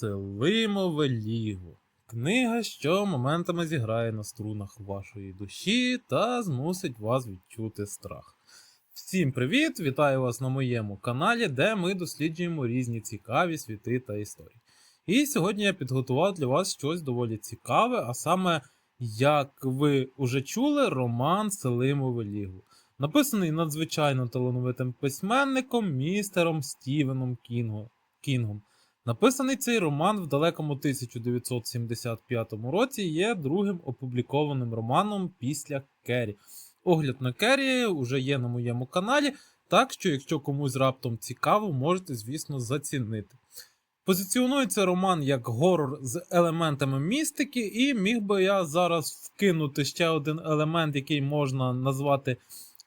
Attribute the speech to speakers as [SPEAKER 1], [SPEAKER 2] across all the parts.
[SPEAKER 1] Селимове ліго. Книга, що моментами зіграє на струнах вашої душі та змусить вас відчути страх. Всім привіт! Вітаю вас на моєму каналі, де ми досліджуємо різні цікаві світи та історії. І сьогодні я підготував для вас щось доволі цікаве, а саме, як ви вже чули, роман Селимове ліго. Написаний надзвичайно талановитим письменником містером Стівеном Кінго- Кінгом. Написаний цей роман в далекому 1975 році є другим опублікованим романом після Керрі. Огляд на Керрі вже є на моєму каналі, так що, якщо комусь раптом цікаво, можете, звісно, зацінити. Позиціонується роман як горор з елементами містики, і міг би я зараз вкинути ще один елемент, який можна назвати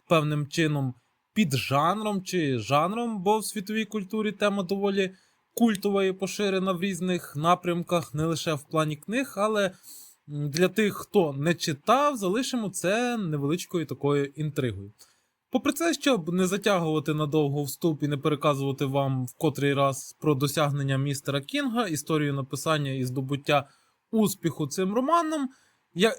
[SPEAKER 1] певним чином піджанром чи жанром, бо в світовій культурі тема доволі культова і поширена в різних напрямках, не лише в плані книг, але для тих, хто не читав, залишимо це невеличкою такою інтригою. Попри це, щоб не затягувати надовго вступ і не переказувати вам в котрий раз про досягнення містера Кінга, історію написання і здобуття успіху цим романом,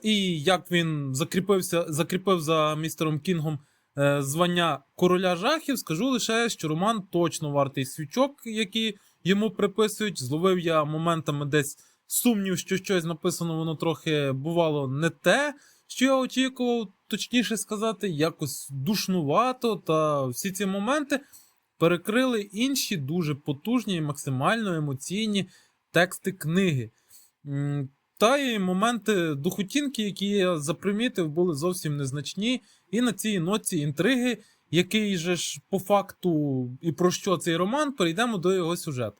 [SPEAKER 1] і як він закріпився, закріпив за містером Кінгом е, звання короля жахів, скажу лише, що роман точно вартий свічок, які йому приписують. Зловив я моментами десь сумнів, що щось написано, воно трохи бувало не те, що я очікував, точніше сказати, якось душнувато. Та всі ці моменти перекрили інші дуже потужні і максимально емоційні тексти книги. Та і моменти духотінки, які я запримітив, були зовсім незначні. І на цій ноці інтриги, який же ж по факту і про що цей роман, перейдемо до його сюжету.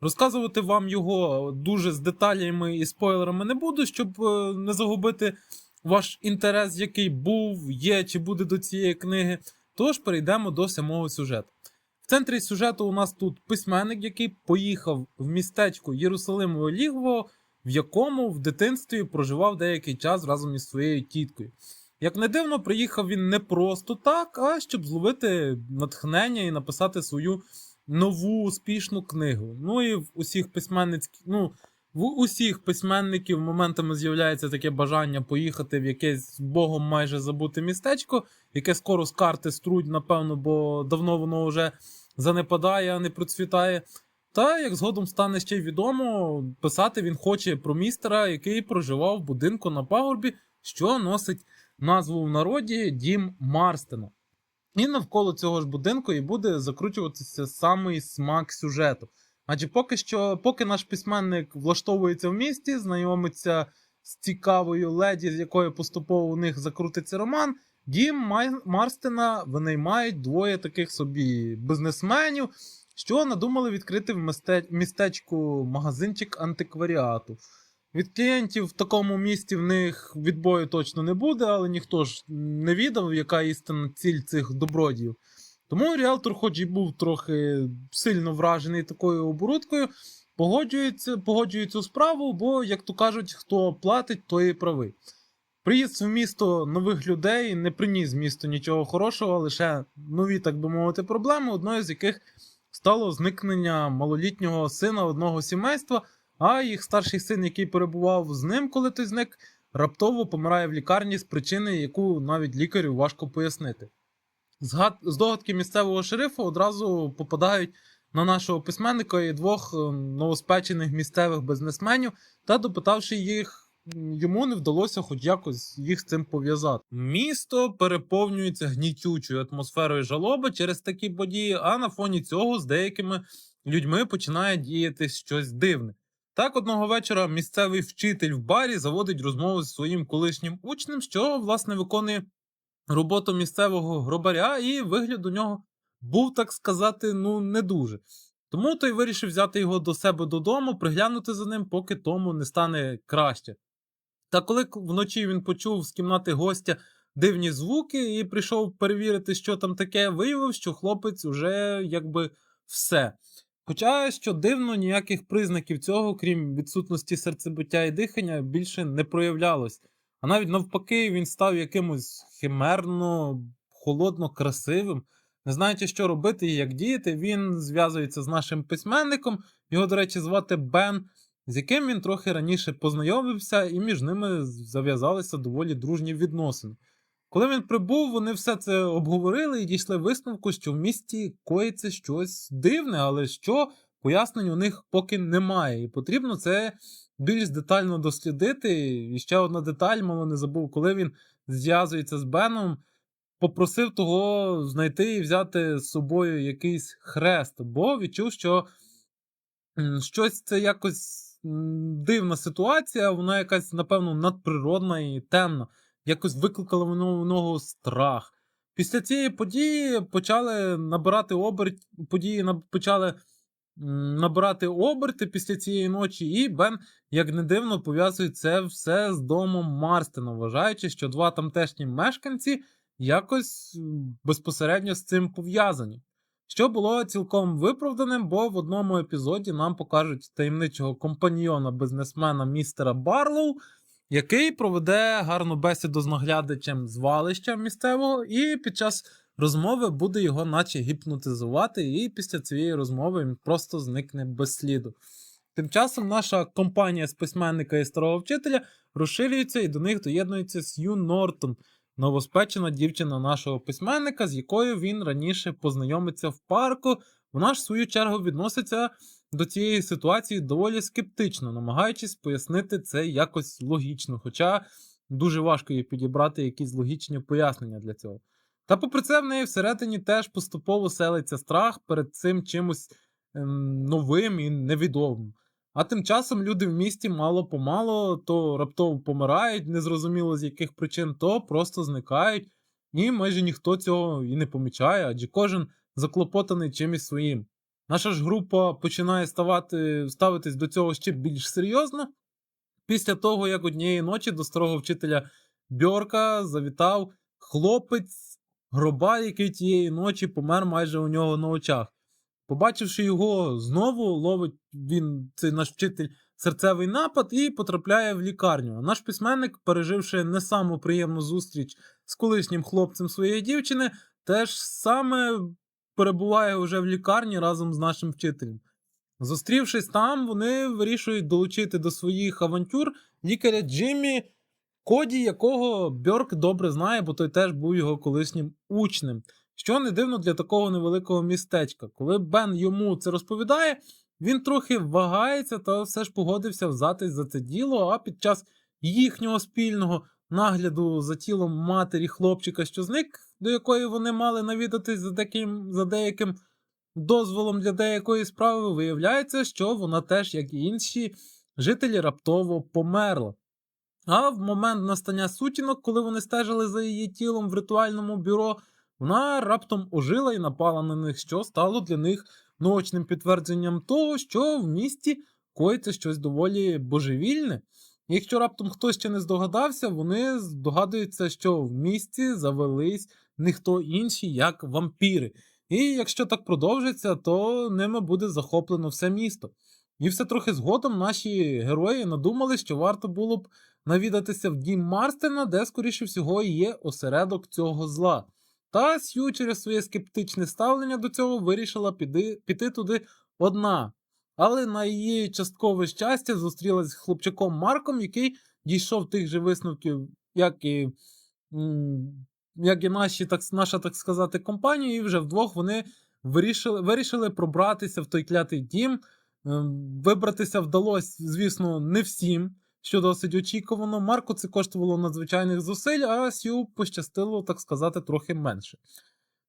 [SPEAKER 1] Розказувати вам його дуже з деталями і спойлерами не буду, щоб е, не загубити ваш інтерес, який був, є чи буде до цієї книги. Тож перейдемо до самого сюжету. В центрі сюжету у нас тут письменник, який поїхав в містечко Єрусалимове Лігво, в якому в дитинстві проживав деякий час разом із своєю тіткою. Як не дивно, приїхав він не просто так, а щоб зловити натхнення і написати свою нову успішну книгу. Ну і в усіх письменницьких, ну, в усіх письменників моментами з'являється таке бажання поїхати в якесь богом майже забуте містечко, яке скоро з карти струть, напевно, бо давно воно вже занепадає, а не процвітає. Та як згодом стане ще й відомо, писати він хоче про містера, який проживав в будинку на пагорбі, що носить назву в народі Дім Марстена. І навколо цього ж будинку і буде закручуватися самий смак сюжету. Адже поки що, поки наш письменник влаштовується в місті, знайомиться з цікавою леді, з якою поступово у них закрутиться роман, дім Марстена винаймають двоє таких собі бізнесменів, що надумали відкрити в місте... містечку магазинчик антикваріату. Від клієнтів в такому місті в них відбою точно не буде, але ніхто ж не віддав, яка істинна ціль цих добродіїв. Тому ріалтор, хоч і був трохи сильно вражений такою оборудкою, погоджується, погоджується у справу, бо, як то кажуть, хто платить, той і правий. Приїзд в місто нових людей не приніс місту нічого хорошого, лише нові, так би мовити, проблеми, одною з яких стало зникнення малолітнього сина одного сімейства, а їх старший син, який перебував з ним, коли той зник, раптово помирає в лікарні з причини, яку навіть лікарю важко пояснити. Здогадки місцевого шерифа одразу попадають на нашого письменника і двох е, новоспечених місцевих бізнесменів, та допитавши їх, йому не вдалося хоч якось їх з цим пов'язати. Місто переповнюється гнітючою атмосферою жалоби через такі події, а на фоні цього з деякими людьми починає діяти щось дивне. Так, одного вечора місцевий вчитель в барі заводить розмову зі своїм колишнім учнем, що, власне, виконує роботу місцевого гробаря, і вигляд у нього був, так сказати, ну, не дуже. Тому той вирішив взяти його до себе додому, приглянути за ним, поки тому не стане краще. Та коли вночі він почув з кімнати гостя дивні звуки і прийшов перевірити, що там таке, виявив, що хлопець уже якби все. Хоча, що дивно, ніяких признаків цього, крім відсутності серцебиття і дихання, більше не проявлялось. А навіть навпаки, він став якимось химерно, холодно красивим. Не знаючи, що робити і як діяти, він зв'язується з нашим письменником, Його, до речі, звати Бен, з яким він трохи раніше познайомився, і між ними зав'язалися доволі дружні відносини. Коли він прибув, вони все це обговорили і дійшли висновку, що в місті коїться щось дивне, але що пояснень у них поки немає. І потрібно це більш детально дослідити. І ще одна деталь, мало не забув, коли він зв'язується з Беном, попросив того знайти і взяти з собою якийсь хрест, бо відчув, що щось це якось дивна ситуація, вона якась, напевно, надприродна і темна. Якось викликала в нього- в нього страх. Після цієї події почали набирати оберт, події почали набирати оберти після цієї ночі, і Бен, як не дивно, пов'язує це все з домом Марстена, вважаючи, що два тамтешні мешканці якось безпосередньо з цим пов'язані. Що було цілком виправданим, бо в одному епізоді нам покажуть таємничого компаньйона бізнесмена містера Барлоу, який проведе гарну бесіду з наглядачем звалища місцевого, і під час розмови буде його наче гіпнотизувати, і після цієї розмови він просто зникне без сліду. Тим часом наша компанія з письменника і старого вчителя розширюється і до них доєднується Сью Нортон, новоспечена дівчина нашого письменника, з якою він раніше познайомиться в парку. Вона ж в свою чергу відноситься до цієї ситуації доволі скептично, намагаючись пояснити це якось логічно, хоча дуже важко їй підібрати якісь логічні пояснення для цього. Та попри це, в неї всередині теж поступово селиться страх перед цим чимось ем, новим і невідомим. А тим часом люди в місті мало-помало то раптово помирають, незрозуміло з яких причин, то просто зникають, і майже ніхто цього і не помічає, адже кожен заклопотаний чимось своїм. Наша ж група починає ставати, ставитись до цього ще більш серйозно. Після того, як однієї ночі до старого вчителя Бьорка завітав хлопець гроба, який тієї ночі помер майже у нього на очах. Побачивши його знову, ловить він, цей наш вчитель, серцевий напад і потрапляє в лікарню. Наш письменник, переживши не саму приємну зустріч з колишнім хлопцем своєї дівчини, теж саме перебуває вже в лікарні разом з нашим вчителем. Зустрівшись там, вони вирішують долучити до своїх авантюр лікаря Джиммі, коді якого Бьорк добре знає, бо той теж був його колишнім учнем. Що не дивно для такого невеликого містечка. Коли Бен йому це розповідає, він трохи вагається та все ж погодився взятись за це діло, а під час їхнього спільного нагляду за тілом матері хлопчика, що зник, до якої вони мали навідатись за, таким, за деяким дозволом для деякої справи, виявляється, що вона теж, як і інші жителі, раптово померла. А в момент настання сутінок, коли вони стежили за її тілом в ритуальному бюро, вона раптом ожила і напала на них, що стало для них наочним підтвердженням того, що в місті коїться щось доволі божевільне. Якщо раптом хтось ще не здогадався, вони здогадуються, що в місті завелись не хто інші, як вампіри. І якщо так продовжиться, то ними буде захоплено все місто. І все трохи згодом наші герої надумали, що варто було б навідатися в дім Марстена, де, скоріше всього, є осередок цього зла. Та Сью через своє скептичне ставлення до цього вирішила піди, піти туди одна. Але на її часткове щастя зустрілась з хлопчаком Марком, який дійшов тих же висновків, як і, як і наші, так, наша, так сказати, компанія, і вже вдвох вони вирішили, вирішили пробратися в той клятий дім. Ем, Вибратися вдалося, звісно, не всім, що досить очікувано. Марку це коштувало надзвичайних зусиль, а Сью пощастило, так сказати, трохи менше.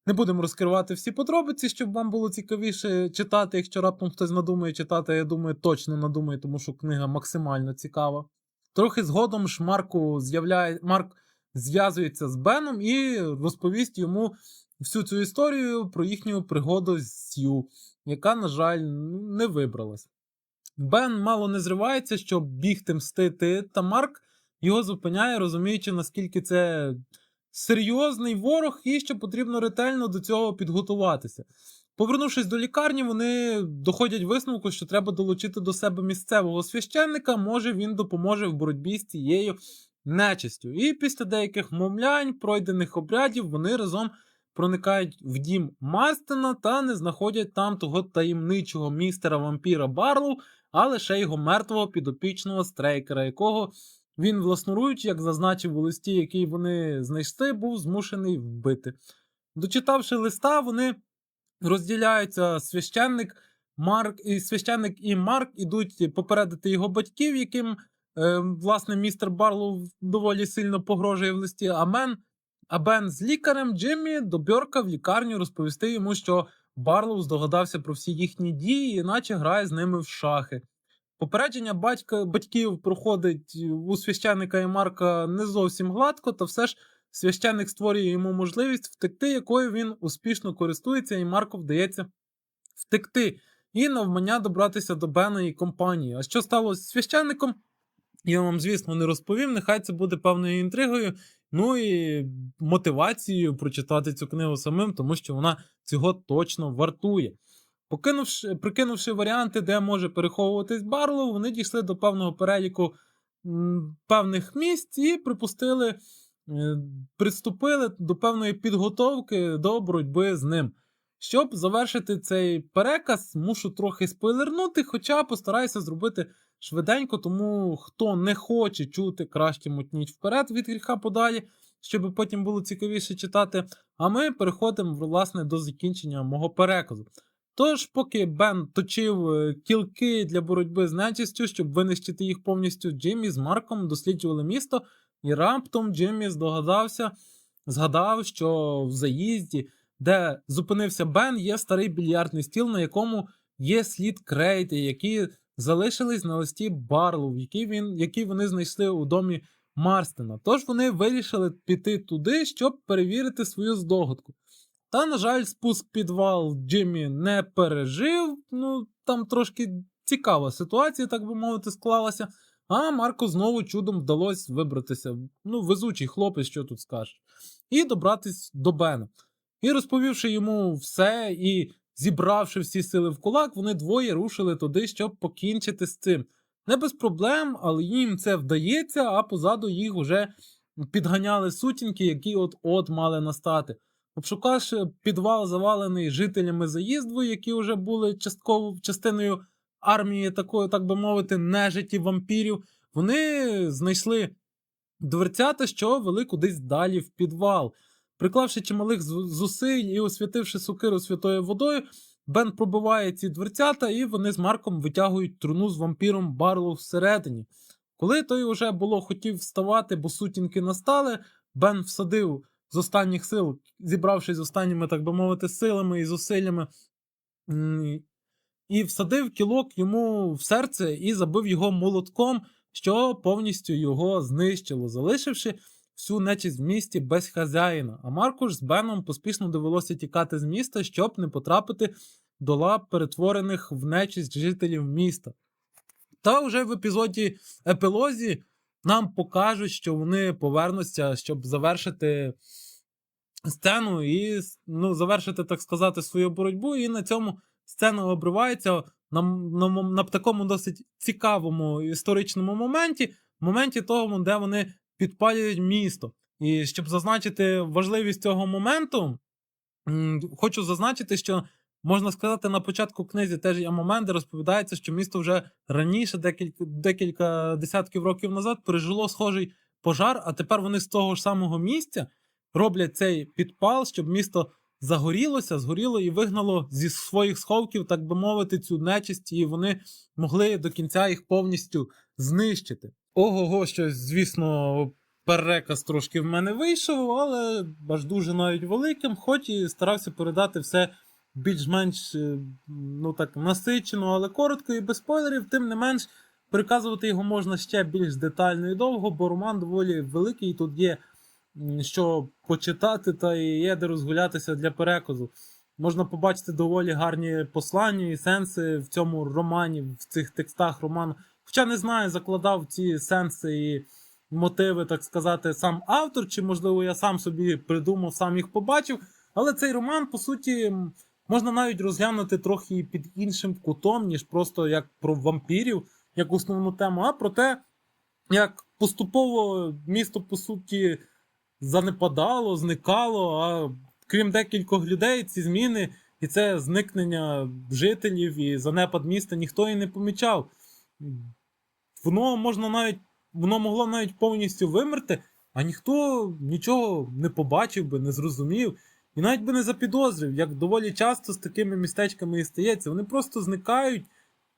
[SPEAKER 1] Не будемо розкривати всі подробиці, щоб вам було цікавіше читати. Якщо раптом хтось надумає читати, я думаю, точно надумає, тому що книга максимально цікава. Трохи згодом ж Марку з'являє... Марк зв'язується з Беном і розповість йому всю цю історію про їхню пригоду з Сью, яка, на жаль, не вибралась. Бен мало не зривається, щоб бігти мстити, та Марк його зупиняє, розуміючи, наскільки це серйозний ворог і що потрібно ретельно до цього підготуватися. Повернувшись до лікарні, вони доходять висновку, що треба долучити до себе місцевого священника, може він допоможе в боротьбі з цією нечистю. І після деяких мовлянь, пройдених обрядів, вони разом проникають в дім Марстена та не знаходять там того таємничого містера вампіра Барлоу, а лише його мертвого підопічного стрейкера, якого він власноруч, як зазначив у листі, який вони знайшли, був змушений вбити. Дочитавши листа, вони розділяються священник Марк і священник і Марк ідуть попередити його батьків, яким власне містер Барлоу доволі сильно погрожує в листі. А Мен, а Бен з лікарем Джиммі до Бьорка в лікарню розповісти йому, що Барлоу здогадався про всі їхні дії, іначе грає з ними в шахи. Попередження батька, батьків проходить у священника і Марка не зовсім гладко, та все ж священник створює йому можливість втекти, якою він успішно користується, і Марку вдається втекти і навмання добратися до Бена і компанії. А що сталося з священником? Я вам, звісно, не розповім. Нехай це буде певною інтригою, ну і мотивацією прочитати цю книгу самим, тому що вона цього точно вартує. Покинувши, прикинувши варіанти, де може переховуватись Барлоу, вони дійшли до певного переліку певних місць і припустили, е, приступили до певної підготовки до боротьби з ним. Щоб завершити цей переказ, мушу трохи спойлернути, хоча постараюся зробити швиденько, тому хто не хоче чути, краще мотніть вперед від гріха подалі, щоб потім було цікавіше читати. А ми переходимо власне до закінчення мого переказу. Тож, поки Бен точив е, кілки для боротьби з нечистю, щоб винищити їх повністю, Джиммі з Марком досліджували місто, і раптом Джиммі здогадався, згадав, що в заїзді, де зупинився Бен, є старий більярдний стіл, на якому є слід крейти, які залишились на листі Барлоу, який, він, який вони знайшли у домі Марстена. Тож вони вирішили піти туди, щоб перевірити свою здогадку. Та, на жаль, спуск підвал Джиммі не пережив. Ну, там трошки цікава ситуація, так би мовити, склалася. А Марко знову чудом вдалося вибратися. Ну, везучий хлопець, що тут скажеш. І добратись до Бена. І розповівши йому все, і зібравши всі сили в кулак, вони двоє рушили туди, щоб покінчити з цим. Не без проблем, але їм це вдається, а позаду їх вже підганяли сутінки, які от-от мали настати. Обшукавши підвал, завалений жителями заїзду, які вже були частково частиною армії, такої, так би мовити, нежиті вампірів, вони знайшли дверцята, що вели кудись далі в підвал. Приклавши чималих зусиль і освятивши сокиру святою водою, Бен пробиває ці дверцята, і вони з Марком витягують труну з вампіром Барлоу всередині. Коли той уже було хотів вставати, бо сутінки настали, Бен всадив з останніх сил, зібравшись з останніми, так би мовити, силами і зусиллями, і всадив кілок йому в серце і забив його молотком, що повністю його знищило, залишивши всю нечість в місті без хазяїна. А Марку ж з Беном поспішно довелося тікати з міста, щоб не потрапити до лап перетворених в нечість жителів міста. Та вже в епізоді епілозі нам покажуть, що вони повернуться, щоб завершити сцену і ну, завершити, так сказати, свою боротьбу. І на цьому сцена обривається на, на, на такому досить цікавому історичному моменті, моменті того, де вони підпалюють місто. І щоб зазначити важливість цього моменту, хочу зазначити, що можна сказати, на початку книзі теж є момент, де розповідається, що місто вже раніше, декілька, декілька десятків років назад, пережило схожий пожар, а тепер вони з того ж самого місця роблять цей підпал, щоб місто загорілося, згоріло і вигнало зі своїх сховків, так би мовити, цю нечисть, і вони могли до кінця їх повністю знищити. Ого-го, щось, звісно, переказ трошки в мене вийшов, але аж дуже навіть великим, хоч і старався передати все більш-менш е, ну так, насичено, але коротко і без спойлерів, тим не менш, переказувати його можна ще більш детально і довго, бо роман доволі великий, і тут є що почитати, та і є де розгулятися для переказу. Можна побачити доволі гарні послання і сенси в цьому романі, в цих текстах роману. Хоча не знаю, закладав ці сенси і мотиви, так сказати, сам автор, чи, можливо, я сам собі придумав, сам їх побачив. Але цей роман, по суті, можна навіть розглянути трохи під іншим кутом, ніж просто як про вампірів, як основну тему, а про те, як поступово місто, по суті, занепадало, зникало, а крім декількох людей, ці зміни і це зникнення жителів і занепад міста ніхто і не помічав. Воно можна навіть, воно могло навіть повністю вимерти, а ніхто нічого не побачив би, не зрозумів. І навіть би не запідозрив, як доволі часто з такими містечками і стається. Вони просто зникають,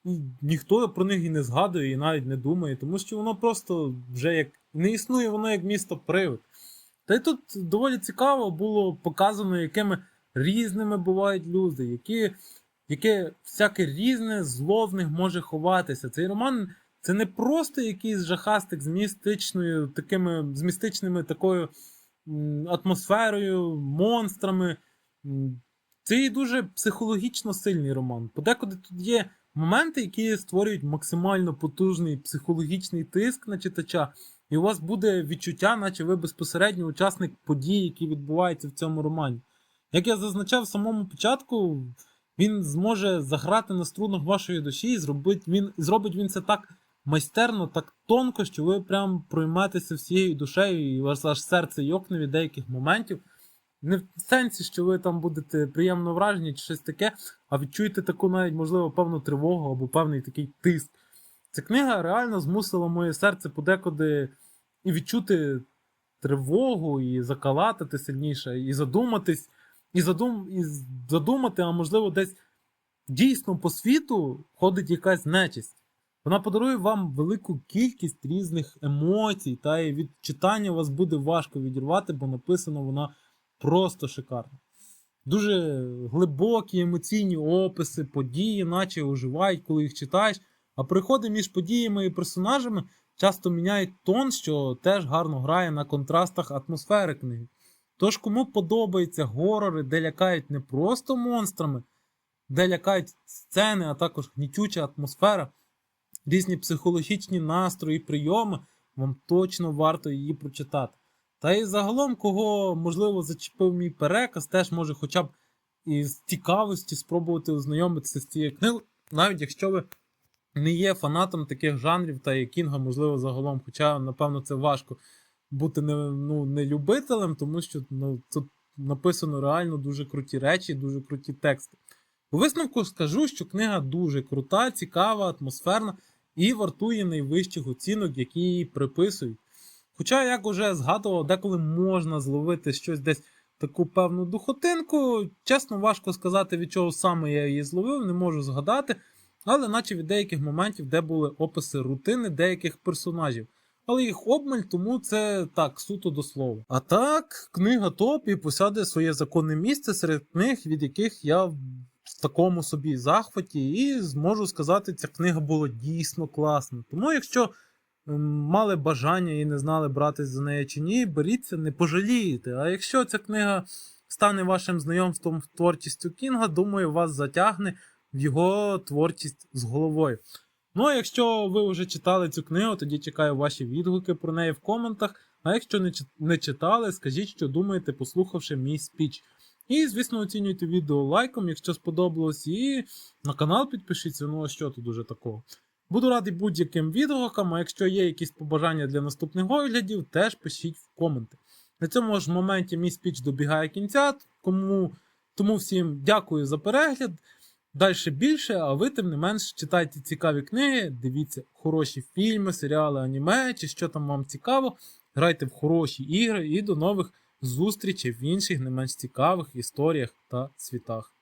[SPEAKER 1] і ніхто про них і не згадує, і навіть не думає, тому що воно просто вже як не існує воно як місто привид. Та й тут доволі цікаво було показано, якими різними бувають люди, які, яке всяке різне зло в них може ховатися. Цей роман це не просто якийсь жахастик з містичною, такими, з містичними такою атмосферою, монстрами. Це і дуже психологічно сильний роман. Подекуди тут є моменти, які створюють максимально потужний психологічний тиск на читача, і у вас буде відчуття, наче ви безпосередньо учасник подій, які відбуваються в цьому романі. Як я зазначав в самому початку, він зможе заграти на струнах вашої душі, і зробить він, зробить він це так майстерно, так тонко, що ви прям пройметеся всією душею, і вас аж серце йокне від деяких моментів. Не в сенсі, що ви там будете приємно вражені чи щось таке, а відчуєте таку навіть, можливо, певну тривогу або певний такий тиск. Ця книга реально змусила моє серце подекуди і відчути тривогу, і закалатити сильніше, і задуматись, і, задум, і задумати, а можливо, десь дійсно по світу ходить якась нечисть. Вона подарує вам велику кількість різних емоцій, та і від читання вас буде важко відірвати, бо написано вона просто шикарно. Дуже глибокі емоційні описи, події, наче оживають, коли їх читаєш. А приходи між подіями і персонажами часто міняють тон, що теж гарно грає на контрастах атмосфери книги. Тож, кому подобаються горори, де лякають не просто монстрами, де лякають сцени, а також гнітюча атмосфера, різні психологічні настрої, прийоми, вам точно варто її прочитати. Та і загалом, кого, можливо, зачепив мій переказ, теж може хоча б із цікавості спробувати ознайомитися з цією книгою, навіть якщо ви не є фанатом таких жанрів та і Кінга, можливо, загалом. Хоча, напевно, це важко бути не, ну, не любителем, тому що ну, тут написано реально дуже круті речі, дуже круті тексти. У висновку скажу, що книга дуже крута, цікава, атмосферна і вартує найвищих оцінок, які їй приписують. Хоча, як уже згадував, деколи можна зловити щось десь таку певну духотинку. Чесно, важко сказати, від чого саме я її зловив, не можу згадати. Але наче від деяких моментів, де були описи рутини деяких персонажів. Але їх обмаль, тому це так, суто до слова. А так, книга топ і посяде своє законне місце серед книг, від яких я в такому собі захваті, і зможу сказати, ця книга була дійсно класна. Тому, якщо мали бажання і не знали братись за неї чи ні, беріться, не пожалієте. А якщо ця книга стане вашим знайомством з творчістю Кінга, думаю, вас затягне в його творчість з головою. Ну, а якщо ви вже читали цю книгу, тоді чекаю ваші відгуки про неї в коментах. А якщо не, читали, скажіть, що думаєте, послухавши мій спіч. І, звісно, оцінюйте відео лайком, якщо сподобалось, і на канал підпишіться, ну а що тут уже такого. Буду радий будь-яким відгукам, а якщо є якісь побажання для наступних оглядів, теж пишіть в коменти. На цьому ж моменті мій спіч добігає кінця, кому, тому всім дякую за перегляд. Далі більше, а ви, тим не менш, читайте цікаві книги, дивіться хороші фільми, серіали, аніме, чи що там вам цікаво. Грайте в хороші ігри і до нових зустрічей в інших не менш цікавих історіях та світах.